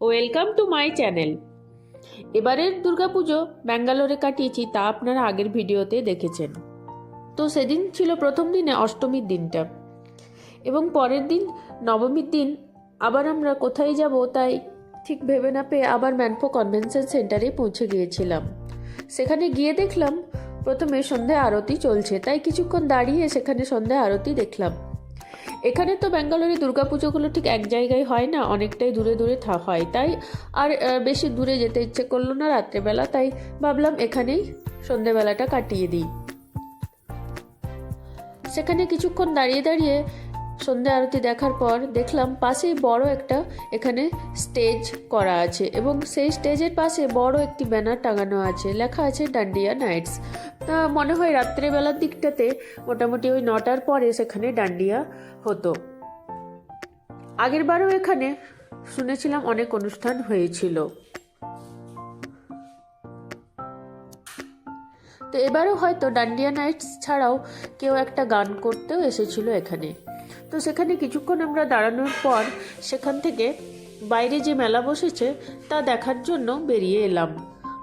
Welcome to my channel এবারের দুর্গাপুজো ব্যাঙ্গালোরে কাটিয়েছি, তা আপনারা আগের ভিডিওতে দেখেছেন। তো সেদিন ছিল প্রথম দিনে অষ্টমীর দিনটা। এবং পরের দিন নবমীর দিন আবার আমরা কোথায় যাব তাই ঠিক ভেবে না পেয়ে আবার ম্যানফো কনভেনশন সেন্টারে পৌঁছে গিয়েছিলাম। সেখানে গিয়ে দেখলাম, প্রথমে সন্ধে আরতি চলছে, তাই কিছুক্ষণ দাঁড়িয়ে সেখানে সন্ধে আরতি দেখলাম। এখানে তো ব্যাঙ্গালোরে দুর্গাপুজোগুলো ঠিক এক জায়গায় হয় না, অনেকটাই দূরে দূরে হয়। তাই আর বেশি দূরে যেতে ইচ্ছে করল না রাত্রেবেলা, তাই ভাবলাম এখানেই সন্ধেবেলাটা কাটিয়ে দিই। সেখানে কিছুক্ষণ দাঁড়িয়ে দাঁড়িয়ে সন্ধে আরতি দেখার পর দেখলাম পাশেই বড় একটা এখানে স্টেজ করা আছে এবং সেই স্টেজের পাশে বড় একটি ব্যানার টাঙানো আছে। লেখা আছে ডান্ডিয়া নাইটস। তা মনে হয় রাত্রেবেলার দিকটাতে মোটামুটি ওই নটার পরে সেখানে ডান্ডিয়া হতো। আগের বারও এখানে শুনেছিলাম অনেক অনুষ্ঠান হয়েছিল। তো এবারও হয়তো ডান্ডিয়া নাইটস ছাড়াও কেউ একটা গান করতেও এসেছিল এখানে। তো সেখানে কিছুক্ষণ আমরা দাঁড়ানোর পর সেখান থেকে বাইরে যে মেলা বসেছে তা দেখার জন্য বেরিয়ে এলাম।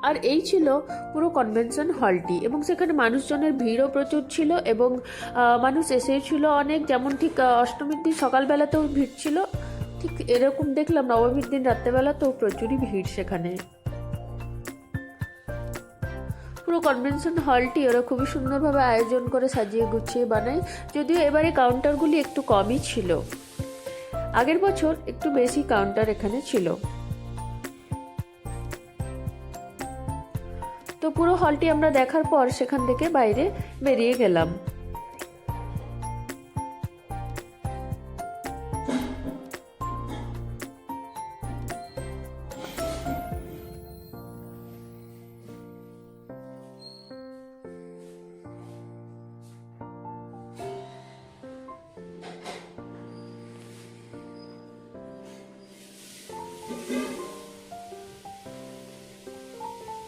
আর এই ছিল পুরো কনভেনশন হলটি এবং সেখানে মানুষজনের ভিড়ও প্রচুর ছিল এবং মানুষ এসেছিল অনেক। যেমন ঠিক অষ্টমীর দিন সকালবেলাতেও ভিড় ছিল। ঠিক এরকম দেখলাম, নবমীর দিন রাত্রেবেলাতেও প্রচুরই ভিড় সেখানে। পুরো কনভেনশন হলটি ওরা খুবই সুন্দরভাবে আয়োজন করে সাজিয়ে গুছিয়ে বানায়, যদিও এবারে কাউন্টারগুলি একটু কমই ছিল। আগের বছর একটু বেশি কাউন্টার এখানে ছিল। তো পুরো হলটি আমরা দেখার পর সেখান থেকে বাইরে বেরিয়ে গেলাম।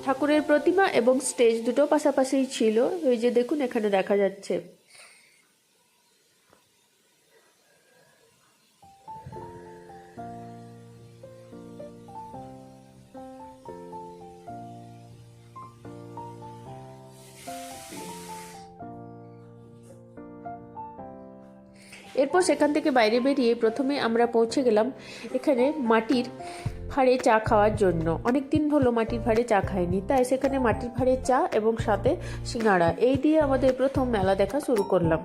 ঠাকুরের প্রতিমা এবং স্টেজ দুটো পাশাপাশি ছিল। ওই যে দেখুন, এখানে দেখা যাচ্ছে। এরপর সেখান থেকে বাইরে বেরিয়ে প্রথমে আমরা পৌঁছে গেলাম এখানে মাটির ভাঁড়ে চা খাওয়ার জন্য। অনেক দিন হলো মাটির ভাঁড়ে চা খাইনি, তাই সেখানে মাটির ভাঁড়ে চা এবং সাথে সিঙ্গাড়া এই দিয়ে আমাদের প্রথম মেলা দেখা শুরু করলাম।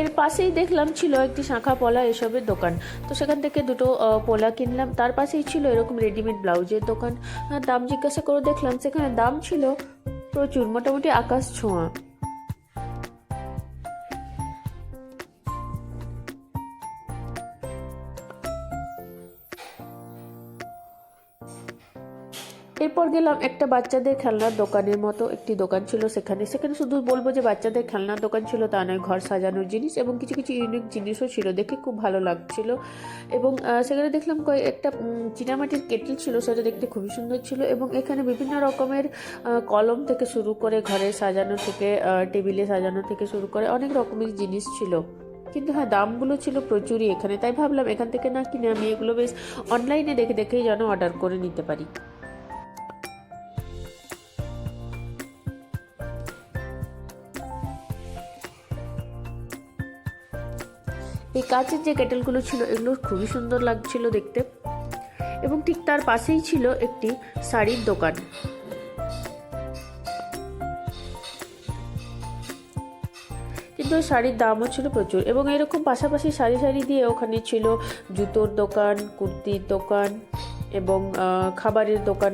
এর পাশেই দেখলাম ছিল একটি শাঁখা পলা এসবের দোকান। তো সেখান থেকে দুটো পোলা কিনলাম। তার পাশেই ছিল এরকম রেডিমেড ব্লাউজের দোকান। দাম জিজ্ঞাসা করে দেখলাম সেখানে দাম ছিল প্রচুর, মোটামুটি আকাশ ছোঁয়া। এরপর গেলাম একটা বাচ্চাদের খেলনার দোকানের মতো একটি দোকান ছিল সেখানে। সেখানে শুধু বলব যে বাচ্চাদের খেলনার দোকান ছিল, তা নয়, ঘর সাজানোর জিনিস এবং কিছু কিছু ইউনিক জিনিসও ছিল। দেখে খুব ভালো লাগছিল এবং সেখানে দেখলাম কয়েক একটা চীনামাটির কেটল ছিল, সেটা দেখতে খুবই সুন্দর ছিল এবং এখানে বিভিন্ন রকমের কলম থেকে শুরু করে ঘরে সাজানো থেকে টেবিলে সাজানো থেকে শুরু করে অনেক রকমের জিনিস ছিল। কিন্তু হ্যাঁ দামগুলো ছিল প্রচুরই এখানে। তাই ভাবলাম এখান থেকে না কিনে আমি এগুলো বেশ অনলাইনে দেখে, দেখেই যেন অর্ডার করে নিতে পারি। কাচের যে কেটেলগুলো ছিল, এগুলো খুবই সুন্দর লাগছিল দেখতে। এবং ঠিক তার পাশেই ছিল একটি শাড়ির দোকান। কিন্তু ওই শাড়ির দামও ছিল প্রচুর এবং এরকম পাশাপাশি সারি সারি দিয়ে ওখানে ছিল জুতোর দোকান, কুর্তির দোকান এবং খাবারের দোকান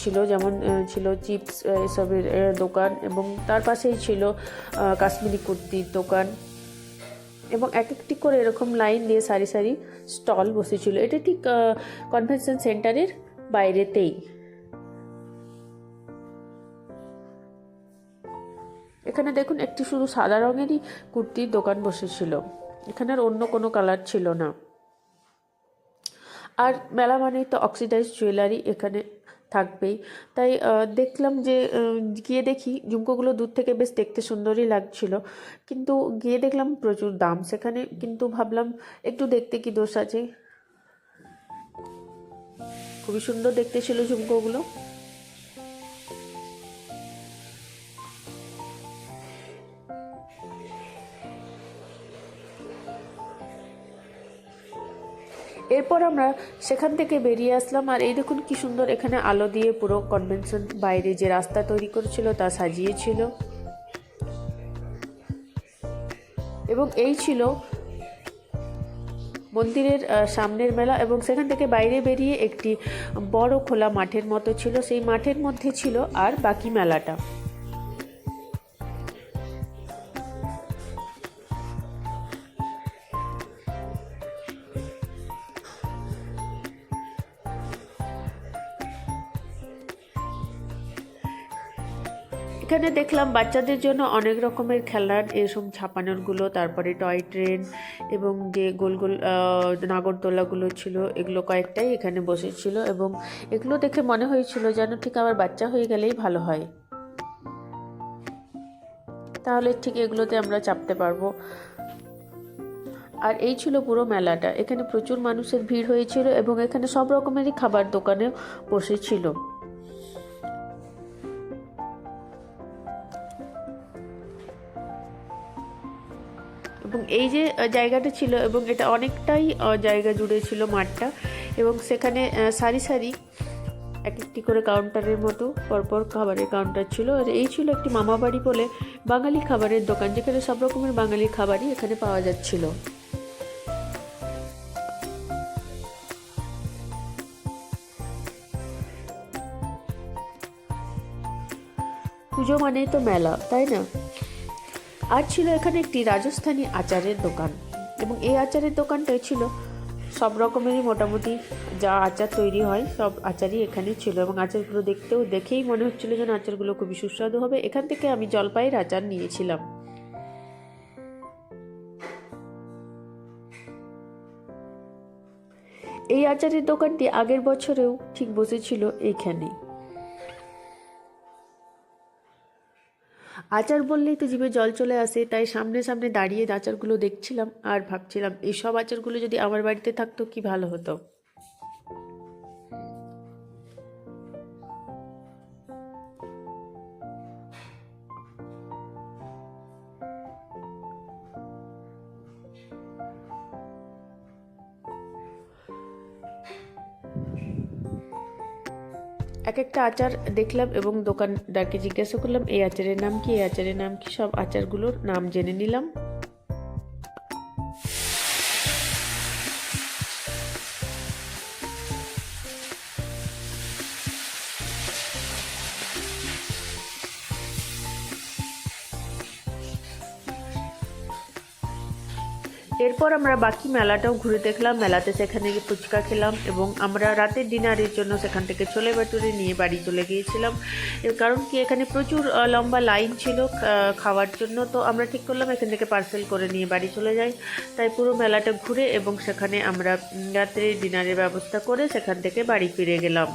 ছিল, যেমন ছিল চিপস এসবের দোকান এবং তার পাশেই ছিল কাশ্মীরি কুর্তির দোকান। এবং এক একটি করে এরকম লাইন দিয়ে সারি সারি স্টল বসেছিল। এটা ঠিক কনভেনশন সেন্টারের বাইরেতেই। এখানে দেখুন, একটি শুধু সাদা রঙেরই কুর্তির দোকান বসেছিল। এখানে আর অন্য কোনো কালার ছিল না। আর মেলা মানেই তো অক্সিডাইজ জুয়েলারি এখানে থাকবেই। তাই দেখলাম যে গিয়ে দেখি ঝুমকোগুলো দূর থেকে বেশ দেখতে সুন্দরই লাগছিল। কিন্তু গিয়ে দেখলাম প্রচুর দাম। সেখানে কিন্তু ভাবলাম একটু দেখতে কি দোষ আছে। খুবই সুন্দর দেখতে ছিল ঝুমকোগুলো। এরপর আমরা সেখান থেকে বেরিয়ে আসলাম। আর এই দেখুন কি সুন্দর এখানে আলো দিয়ে পুরো কনভেনশন বাইরে যে রাস্তা তৈরি করেছিল তা সাজিয়েছিল। এবং এই ছিল মন্দিরের সামনের মেলা এবং সেখান থেকে বাইরে বেরিয়ে একটি বড় খোলা মাঠের মতো ছিল। সেই মাঠের মধ্যে ছিল আর বাকি মেলাটা। এখানে দেখলাম বাচ্চাদের জন্য অনেক রকমের খেলার এরকম ছাপানোরগুলো, তারপরে টয় ট্রেন এবং যে গোল গোল নাগরদোলাগুলো ছিল, এগুলো কয়েকটাই এখানে বসেছিল এবং এগুলো দেখে মনে হয়েছিল যেন ঠিক আবার বাচ্চা হয়ে গেলেই ভালো হয়। তাহলে ঠিক এগুলোতে আমরা চাপতে পারব। আর এই ছিল পুরো মেলাটা। এখানে প্রচুর মানুষের ভিড় হয়েছিল এবং এখানে সব রকমেরই খাবার দোকানেও বসেছিল। এবং এই যে জায়গাটা ছিল এবং এটা অনেকটাই জায়গা জুড়ে ছিল মাঠটা এবং সেখানে সারি সারি এক একটি করে কাউন্টারের মতো, পরপর খাবারের কাউন্টার ছিল। আর এই ছিল একটি মামা বাড়ি বলে বাঙালি খাবারের দোকান, যেখানে সব রকমের বাঙালি খাবারই এখানে পাওয়া যাচ্ছিল। পুজো মানেই তো মেলা, তাই না? আর ছিল এখানে একটি রাজস্থানী আচারের দোকান। এবং এই আচারের দোকানটাই ছিল সব রকমেরই মোটামুটি যা আচার তৈরি হয়, সব আচারই এখানে ছিল। এবং আচারগুলো দেখতেও দেখেই মনে হচ্ছিল যেন আচারগুলো খুবই সুস্বাদু হবে। এখান থেকে আমি জলপাইয়ের আচার নিয়েছিলাম। এই আচারের দোকানটি আগের বছরেও ঠিক বসেছিল এইখানেই আচার বললেই তো জিভে জল চলে আসে, তাই সামনে সামনে দাঁড়িয়ে আচারগুলো দেখছিলাম আর ভাবছিলাম এইসব আচারগুলো যদি আমার বাড়িতে থাকতো কি ভালো হতো? এক একটা আচার দেখলাম এবং দোকানদারকে জিজ্ঞাসা করলাম, এই আচারের নাম কি? এই আচারের নাম কি? সব আচারগুলোর নাম জেনে নিলাম। এরপর আমরা বাকি মেলাটাও ঘুরে দেখলাম। মেলাতে সেখানে গিয়ে ফুচকা খেলাম এবং আমরা রাতের ডিনারের জন্য সেখান থেকে ছোলে বাটুরে নিয়ে বাড়ি চলে গিয়েছিলাম। এর কারণ কি, এখানে প্রচুর লম্বা লাইন ছিল খাওয়ার জন্য। তো আমরা ঠিক করলাম এখান থেকে পার্সেল করে নিয়ে বাড়ি চলে যাই। তাই পুরো মেলাটা ঘুরে এবং সেখানে আমরা রাত্রে ডিনারের ব্যবস্থা করে সেখান থেকে বাড়ি ফিরে গেলাম।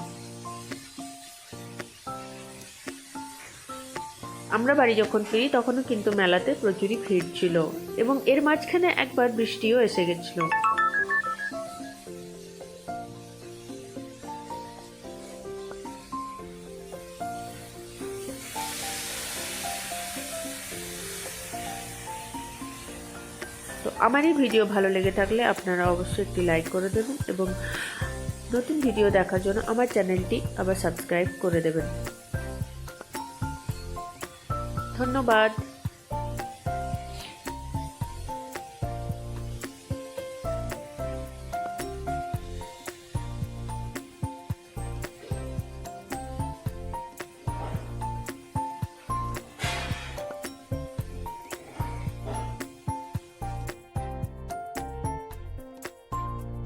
আমরা বাড়ি যখন ফিরি, তখনও কিন্তু মেলাতে প্রচুরই ভিড় ছিল এবং এর মাঝখানে একবার বৃষ্টিও এসে গেছিল। তো আমার এই ভিডিও ভালো লেগে থাকলে আপনারা অবশ্যই একটি লাইক করে দেবেন এবং নতুন ভিডিও দেখার জন্য আমার চ্যানেলটি আবার সাবস্ক্রাইব করে দেবেন। ধন্যবাদ।